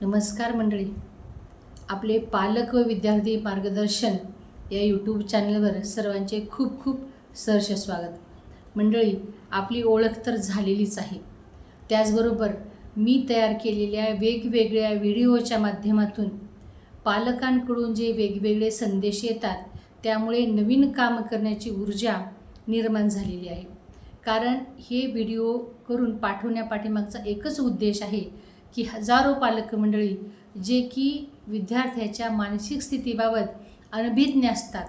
नमस्कार मंडळी. आपले पालक व विद्यार्थी मार्गदर्शन या यूट्यूब चॅनलवर सर्वांचे खूप खूप सहर्ष स्वागत. मंडळी आपली ओळख तर झालेलीच आहे. त्याचबरोबर मी तयार केलेल्या वेगवेगळ्या व्हिडिओच्या माध्यमातून पालकांकडून जे वेगवेगळे संदेश येतात त्यामुळे नवीन काम करण्याची ऊर्जा निर्माण झालेली आहे. कारण हे व्हिडिओ करून पाठवण्यापाठीमागचा एकच उद्देश आहे की हजारो पालक मंडळी जे की विद्यार्थ्याच्या मानसिक स्थितीबाबत अनभिज्ञ असतात.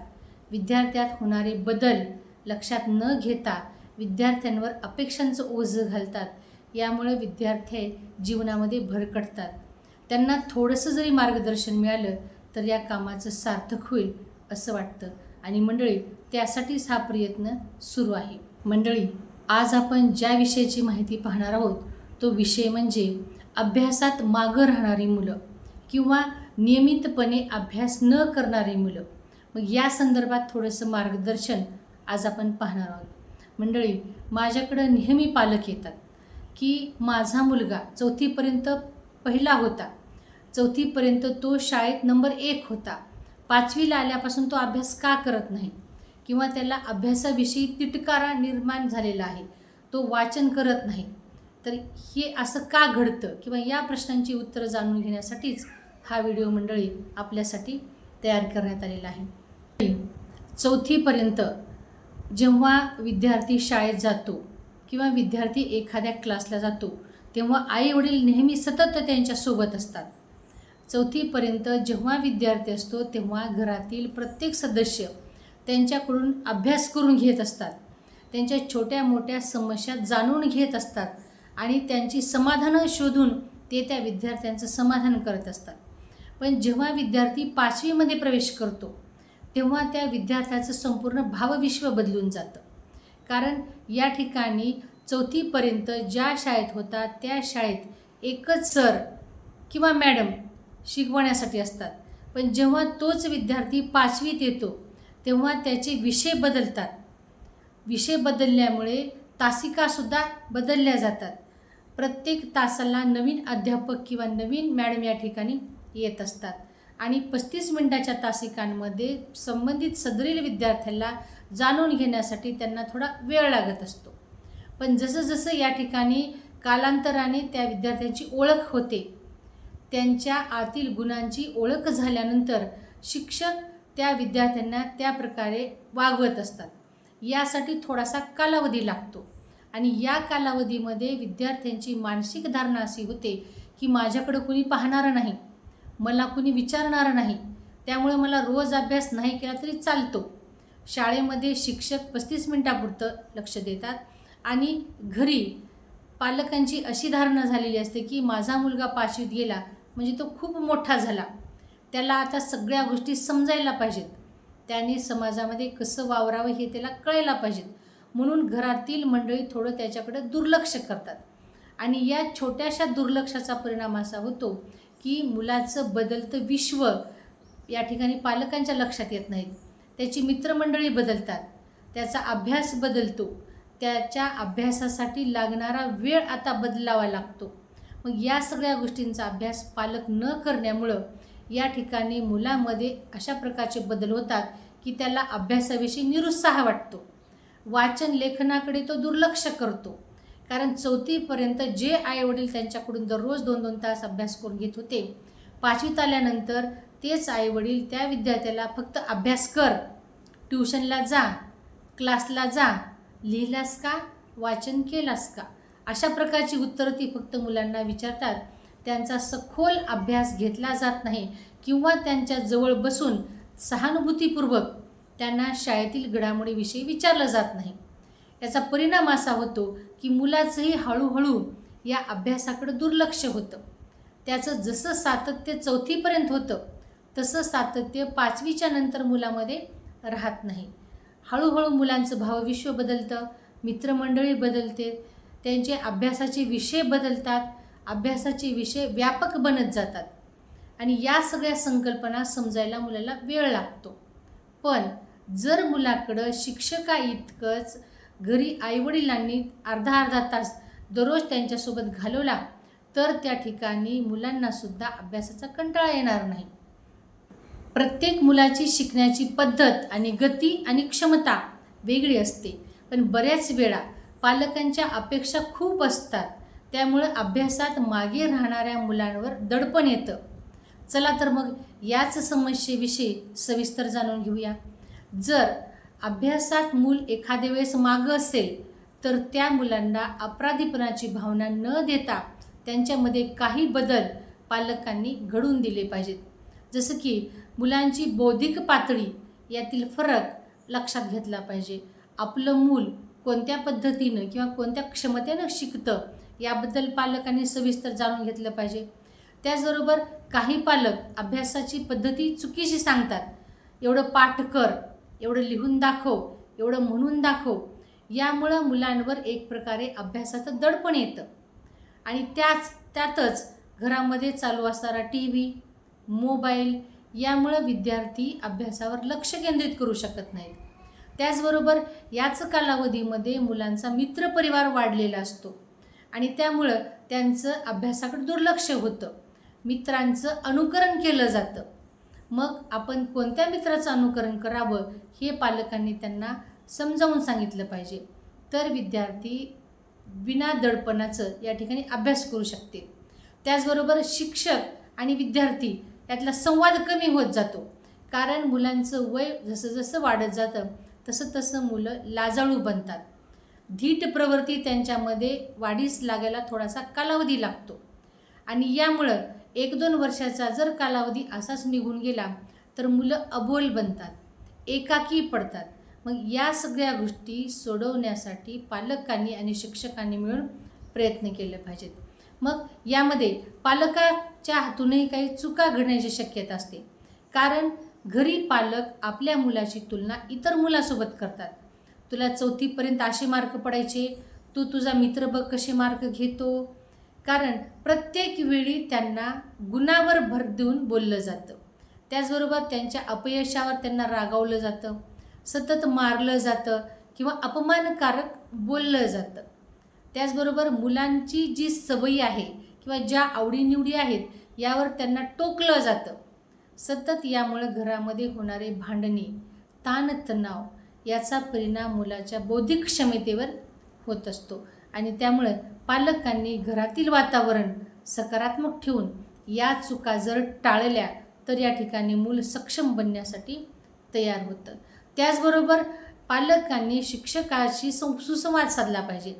विद्यार्थ्यात होणारे बदल लक्षात न घेता विद्यार्थ्यांवर अपेक्षांचं ओझं घालतात. यामुळे विद्यार्थी जीवनामध्ये भरकटतात त्यांना थोडंसं जरी मार्गदर्शन मिळालं तर या कामाचं सार्थक होईल असं वाटतं. आणि मंडळी त्यासाठीच हा प्रयत्न सुरू आहे. मंडळी आज आपण ज्या विषयाची माहिती पाहणार आहोत तो विषय म्हणजे अभ्यासात मागं राहणारी मुलं किंवा नियमितपणे अभ्यास न करणारी मुलं. मग या संदर्भात थोडंसं मार्गदर्शन आज आपण पाहणार आहोत. मंडळी माझ्याकडं नेहमी पालक येतात की माझा मुलगा चौथीपर्यंत पहिला होता. चौथीपर्यंत तो शाळेत नंबर एक होता. पाचवीला आल्यापासून तो अभ्यास का करत नाही? किंवा त्याला अभ्यासाविषयी तिटकारा निर्माण झालेला आहे. तो वाचन करत नाही. तर हे असं का घडतं किंवा या प्रश्नांची उत्तरं जाणून घेण्यासाठीच हा व्हिडिओ मंडळी आपल्यासाठी तयार करण्यात आलेला आहे. चौथीपर्यंत जेव्हा विद्यार्थी शाळेत जातो किंवा विद्यार्थी एखाद्या क्लासला जातो तेव्हा आई वडील नेहमी सतत त्यांच्यासोबत असतात. चौथीपर्यंत जेव्हा विद्यार्थी असतो तेव्हा घरातील प्रत्येक सदस्य त्यांच्याकडून अभ्यास करून घेत असतात. त्यांच्या छोट्या मोठ्या समस्या जाणून घेत असतात. आणि त्यांची समाधानं शोधून ते त्या विद्यार्थ्यांचं समाधान करत असतात. पण जेव्हा विद्यार्थी पाचवीमध्ये प्रवेश करतो तेव्हा त्या विद्यार्थ्याचं संपूर्ण भावविश्व बदलून जातं. कारण या ठिकाणी चौथीपर्यंत ज्या शाळेत होता त्या शाळेत एकच सर किंवा मॅडम शिकवण्यासाठी असतात. पण जेव्हा तोच विद्यार्थी पाचवीत येतो तेव्हा त्याचे विषय बदलतात. विषय बदलल्यामुळे तासिकासुद्धा बदलल्या जातात. प्रत्येक तासाला नवीन अध्यापक किंवा नवीन मॅडम या ठिकाणी येत असतात. आणि पस्तीस मिनटाच्या तासिकांमध्ये संबंधित सदरील विद्यार्थ्याला जाणून घेण्यासाठी त्यांना थोडा वेळ लागत असतो. पण जसं जसं या ठिकाणी कालांतराने त्या विद्यार्थ्यांची ओळख होते त्यांच्या आतील गुणांची ओळख झाल्यानंतर शिक्षक त्या विद्यार्थ्यांना त्या प्रकारे वागवत असतात. यासाठी थोडासा कालावधी लागतो. आणि या कालावधीमध्ये विद्यार्थ्यांची मानसिक धारणा अशी होते की माझ्याकडं कुणी पाहणारं नाही मला कुणी विचारणारं नाही त्यामुळे मला रोज अभ्यास नाही केला तरी चालतो. शाळेमध्ये शिक्षक पस्तीस मिनटापुरतं लक्ष देतात आणि घरी पालकांची अशी धारणा झालेली असते की माझा मुलगा पाचवीत गेला म्हणजे तो खूप मोठा झाला. त्याला आता सगळ्या गोष्टी समजायला पाहिजेत. त्याने समाजामध्ये कसं वावरावं हे त्याला कळायला पाहिजेत. म्हणून घरातील मंडळी थोडं त्याच्याकडं दुर्लक्ष करतात. आणि या छोट्याशा दुर्लक्षाचा परिणाम असा होतो की मुलाचं बदलतं विश्व या ठिकाणी पालकांच्या लक्षात येत नाहीत त्याची मित्रमंडळी बदलतात. त्याचा अभ्यास बदलतो. त्याच्या अभ्यासासाठी लागणारा वेळ आता बदलावा लागतो. मग या सगळ्या गोष्टींचा अभ्यास पालक न करण्यामुळं या ठिकाणी मुलामध्ये अशा प्रकारचे बदल होतात की त्याला अभ्यासाविषयी निरुत्साह वाटतो. वाचन लेखनाकडे तो दुर्लक्ष करतो. कारण चौथीपर्यंत जे आईवडील त्यांच्याकडून दररोज दोन दोन तास अभ्यास करून घेत होते पाचवीत आल्यानंतर तेच आईवडील त्या विद्यार्थ्याला फक्त अभ्यास कर ट्युशनला जा क्लासला जा लिहिलास का वाचन केलास का? अशा प्रकारची उत्तरं ती फक्त मुलांना विचारतात. त्यांचा सखोल अभ्यास घेतला जात नाही किंवा त्यांच्या जवळ बसून सहानुभूतीपूर्वक त्यांना शाळेतील घडामोडीविषयी विचारलं जात नाही. याचा परिणाम असा होतो की मुलाचंही हळूहळू या अभ्यासाकडं दुर्लक्ष होतं. त्याचं जसं सातत्य चौथीपर्यंत होतं तसं सातत्य पाचवीच्या नंतर मुलामध्ये राहत नाही. हळूहळू मुलांचं भावविश्व बदलतं मित्रमंडळी बदलते त्यांचे अभ्यासाचे विषय बदलतात अभ्यासाचे विषय व्यापक बनत जातात. आणि या सगळ्या संकल्पना समजायला मुलाला वेळ लागतो. पण जर मुलाकडं शिक्षका इतकंच घरी आईवडिलांनी अर्धा अर्धा तास दररोज त्यांच्यासोबत घालवला तर त्या ठिकाणी मुलांनासुद्धा अभ्यासाचा कंटाळा येणार नाही. प्रत्येक मुलाची शिकण्याची पद्धत आणि गती आणि क्षमता वेगळी असते. पण बऱ्याच वेळा पालकांच्या अपेक्षा खूप असतात. त्यामुळं अभ्यासात मागे राहणाऱ्या मुलांवर दडपण येतं. चला तर मग याच समस्येविषयी सविस्तर जाणून घेऊया. जर अभ्यासात मूल एखाद्या वेळेस मागं असेल तर त्या मुलांना अपराधीपणाची भावना न देता त्यांच्यामध्ये काही बदल पालकांनी घडून दिले पाहिजेत. जसं की मुलांची बौद्धिक पातळी यातील फरक लक्षात घेतला पाहिजे. आपलं मूल कोणत्या पद्धतीनं किंवा कोणत्या क्षमतेनं शिकतं याबद्दल पालकांनी सविस्तर जाणून घेतलं पाहिजे. त्याचबरोबर काही पालक अभ्यासाची पद्धती चुकीची सांगतात. एवढं पाठ कर एवढं लिहून दाखव एवढं म्हणून दाखव. यामुळं मुलांवर एक प्रकारे अभ्यासाचं दडपण येतं. आणि त्याच त्यातच घरामध्ये चालू असणारा टी व्ही मोबाईल यामुळं विद्यार्थी अभ्यासावर लक्ष केंद्रित करू शकत नाहीत. त्याचबरोबर याच कालावधीमध्ये मुलांचा मित्रपरिवार वाढलेला असतो. आणि त्यामुळं त्यांचं अभ्यासाकडे दुर्लक्ष होतं. मित्रांचं अनुकरण केलं जातं. मग आपण कोणत्या मित्राचं अनुकरण करावं हे पालकांनी त्यांना समजावून सांगितलं पाहिजे. तर विद्यार्थी विना दडपणाचं या ठिकाणी अभ्यास करू शकते त्याचबरोबर शिक्षक आणि विद्यार्थी यातला संवाद कमी होत जातो. कारण मुलांचं वय जसं जसं वाढत जातं तसं तसं मुलं लाजाळू बनतात. धीट प्रवृत्ती त्यांच्यामध्ये वाढीस लागायला थोडासा कालावधी लागतो. आणि यामुळं एक दोन वर्षाचा जर कालावधी असाच निघून गेला तर मुलं अबोल बनतात एकाकी पडतात. मग या सगळ्या गोष्टी सोडवण्यासाठी पालकांनी आणि शिक्षकांनी मिळून प्रयत्न केले पाहिजेत. मग यामध्ये पालकाच्या हातूनही काही चुका घडण्याची शक्यता असते. कारण घरी पालक आपल्या मुलाची तुलना इतर मुलासोबत करतात. तुला चौथीपर्यंत असे मार्क पडायचे? तू तुझा मित्र बघ कसे मार्क घेतो? कारण प्रत्येक वेळी त्यांना गुणावर भर देऊन बोललं जातं. त्याचबरोबर त्यांच्या अपयशावर त्यांना रागावलं जातं सतत मारलं जातं किंवा अपमानकारक बोललं जातं. त्याचबरोबर मुलांची जी सवयी आहे किंवा ज्या आवडीनिवडी आहेत यावर त्यांना टोकलं जातं. सतत यामुळं घरामध्ये होणारे भांडणे ताणतणाव याचा परिणाम मुलाच्या बौद्धिक क्षमतेवर होत असतो आणि त्यामुळं पालकांनी घरातील वातावरण सकारात्मक ठेवून या चुका जर टाळल्या तर या ठिकाणी मूल सक्षम बनण्यासाठी तयार होतं. त्याचबरोबर पालकांनी शिक्षकाशी सं सुसंवाद साधला पाहिजे.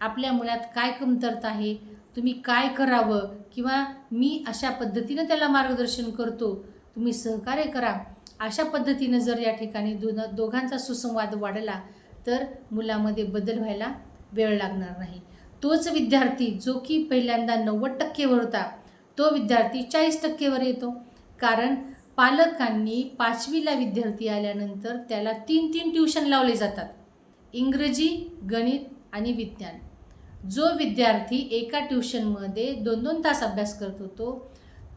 आपल्या मुलात काय कमतरता आहे? तुम्ही काय करावं? किंवा मी अशा पद्धतीनं त्याला मार्गदर्शन करतो? तुम्ही सहकार्य करा. अशा पद्धतीनं जर या ठिकाणी दोन दोघांचा सुसंवाद वाढला तर मुलामध्ये बदल व्हायला वेळ लागणार नाही. तोच विद्यार्थी जो की पहिल्यांदा नव्वद टक्केवर होता तो विद्यार्थी चाळीस टक्केवर येतो. कारण पालकांनी पाचवीला विद्यार्थी आल्यानंतर त्याला तीन तीन ट्यूशन लावले जातात. इंग्रजी गणित आणि विज्ञान. जो विद्यार्थी एका ट्यूशनमध्ये दोन दोन तास अभ्यास करत होतो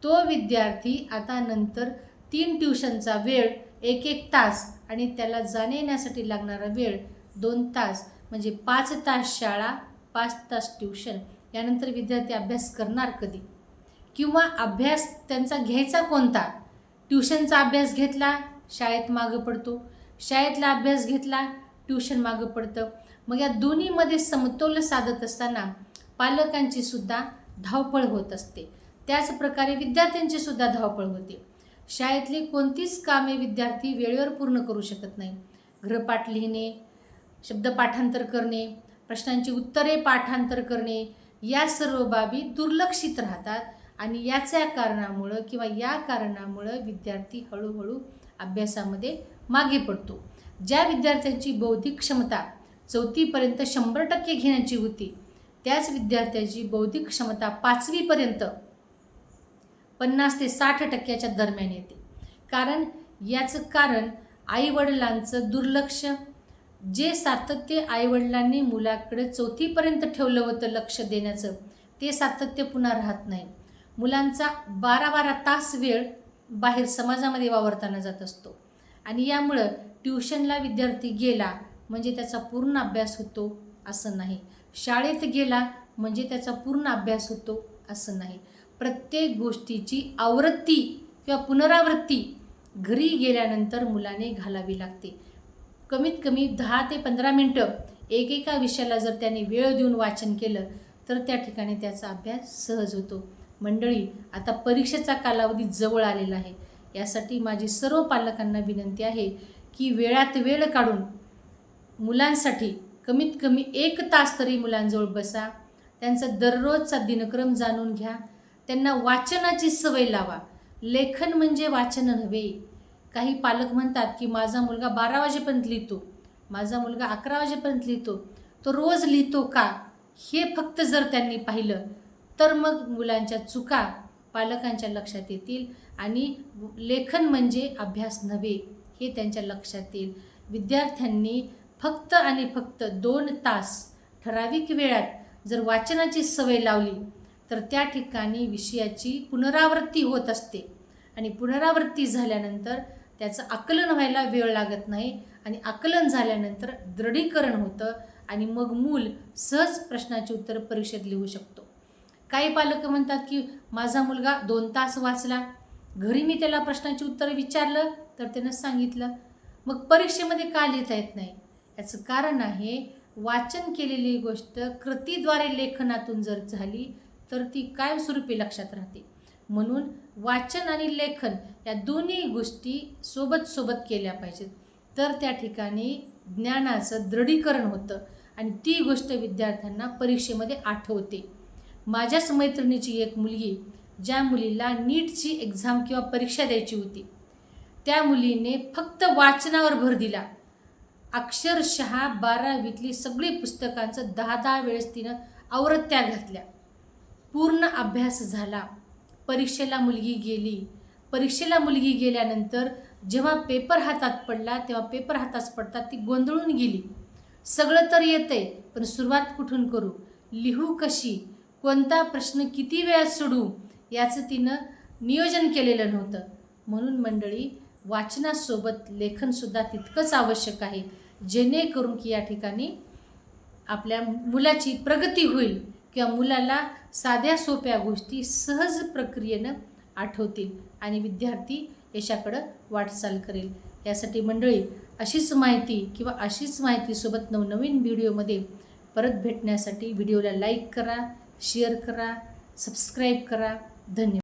तो विद्यार्थी आता नंतर तीन ट्यूशनचा वेळ एक एक तास आणि त्याला जाणे येण्यासाठी लागणारा वेळ दोन तास म्हणजे पाच तास शाळा पाच तास ट्युशन यानंतर विद्यार्थी अभ्यास करणार कधी? किंवा अभ्यास त्यांचा घ्यायचा कोणता? ट्युशनचा अभ्यास घेतला शाळेत मागं पडतो. शाळेतला अभ्यास घेतला ट्युशन मागं पडतं. मग या दोन्हीमध्ये समतोल साधत असताना पालकांची सुद्धा धावपळ होत असते. त्याचप्रकारे विद्यार्थ्यांची सुद्धा धावपळ होते. शाळेतली कोणतीच कामे विद्यार्थी वेळेवर पूर्ण करू शकत नाही. गृहपाठ लिहिणे शब्द पाठांतर करणे प्रश्नांची उत्तरे पाठांतर करणे या सर्व बाबी दुर्लक्षित राहतात आणि याच्या कारणामुळं किंवा या कारणामुळं विद्यार्थी हळूहळू अभ्यासामध्ये मागे पडतो. ज्या विद्यार्थ्यांची बौद्धिक क्षमता चौथीपर्यंत शंभर टक्के घेण्याची होती त्याच विद्यार्थ्याची बौद्धिक क्षमता पाचवीपर्यंत पन्नास ते साठ टक्क्याच्या दरम्यान येते. कारण याचं कारण आईवडिलांचं दुर्लक्ष जे सातत्य आईवडिलांनी मुलाकडे चौथीपर्यंत ठेवलं होतं लक्ष देण्याचं ते सातत्य पुन्हा राहत नाही. मुलांचा बारा बारा तास वेळ बाहेर समाजामध्ये वावरताना जात असतो. आणि यामुळं ट्युशनला विद्यार्थी गेला म्हणजे त्याचा पूर्ण अभ्यास होतो असं नाही. शाळेत गेला म्हणजे त्याचा पूर्ण अभ्यास होतो असं नाही. प्रत्येक गोष्टीची आवृत्ती किंवा पुनरावृत्ती घरी गेल्यानंतर मुलाने घालावी लागते. कमीत कमी दहा ते पंधरा मिनटं एकेका विषयाला जर त्याने वेळ देऊन वाचन केलं तर त्या ठिकाणी त्याचा अभ्यास सहज होतो. मंडळी आता परीक्षेचा कालावधी जवळ आलेला आहे. यासाठी माझी सर्व पालकांना विनंती आहे की वेळात वेळ काढून मुलांसाठी कमीत कमी एक तास तरी मुलांजवळ बसा. त्यांचा दररोजचा दिनक्रम जाणून घ्या. त्यांना वाचनाची सवय लावा. लेखन म्हणजे वाचन नव्हे काही पालक म्हणतात की माझा मुलगा बारा वाजेपर्यंत लिहितो माझा मुलगा अकरा वाजेपर्यंत लिहितो तो रोज लिहितो का? हे फक्त जर त्यांनी पाहिलं तर मग मुलांच्या चुका पालकांच्या लक्षात येतील आणि लेखन म्हणजे अभ्यास नव्हे हे त्यांच्या लक्षात येईल. विद्यार्थ्यांनी फक्त आणि फक्त दोन तास ठराविक वेळात जर वाचनाची सवय लावली तर त्या ठिकाणी विषयाची पुनरावृत्ती होत असते. आणि पुनरावृत्ती झाल्यानंतर त्याचं आकलन व्हायला वेळ लागत नाही आणि आकलन झाल्यानंतर दृढीकरण होतं आणि मग मूल सहज प्रश्नाची उत्तरं परीक्षेत लिहू शकतो. काही पालक म्हणतात की माझा मुलगा दोन तास वाचला. घरी मी त्याला प्रश्नाची उत्तरं विचारलं तर त्यानं सांगितलं. मग परीक्षेमध्ये का लिहिता येत नाही? याचं कारण आहे वाचन केलेली गोष्ट कृतीद्वारे लेखनातून जर झाली तर ती कायमस्वरूपी लक्षात राहते. म्हणून वाचन आणि लेखन या दोन्ही गोष्टी सोबत सोबत केल्या पाहिजेत. तर त्या ठिकाणी ज्ञानाचं दृढीकरण होतं आणि ती गोष्ट विद्यार्थ्यांना परीक्षेमध्ये आठवते. माझ्याच मैत्रिणीची एक मुलगी ज्या मुलीला नीटची एक्झाम किंवा परीक्षा द्यायची होती त्या मुलीने फक्त वाचनावर भर दिला. अक्षरशः बारावीतली सगळी पुस्तकांचं दहा दहा वेळेस तिनं आवृत्त्या घातल्या. पूर्ण अभ्यास झाला. परीक्षेला मुलगी गेली. परीक्षेला मुलगी गेल्यानंतर जेव्हा पेपर हातात पडला तेव्हा पेपर हातात पडतात ती गोंधळून गेली. सगळं तर येते पण सुरुवात कुठून करू? लिहू कशी? कोणता प्रश्न किती वेळात सोडू? याचं तिनं नियोजन केलेलं नव्हतं. म्हणून मंडळी वाचनासोबत लेखनसुद्धा तितकंच आवश्यक आहे जेणेकरून की या ठिकाणी आपल्या मुलाची प्रगती होईल किंवा मुलाला साध्या सोप्या गोष्टी सहज प्रक्रियेनं आठवतील आणि विद्यार्थी यशाकडं वाटचाल करेल. यासाठी मंडळी अशीच माहिती किंवा अशीच माहितीसोबत नवनवीन व्हिडिओमध्ये परत भेटण्यासाठी व्हिडिओला लाईक करा शेअर करा सबस्क्राईब करा. धन्यवाद.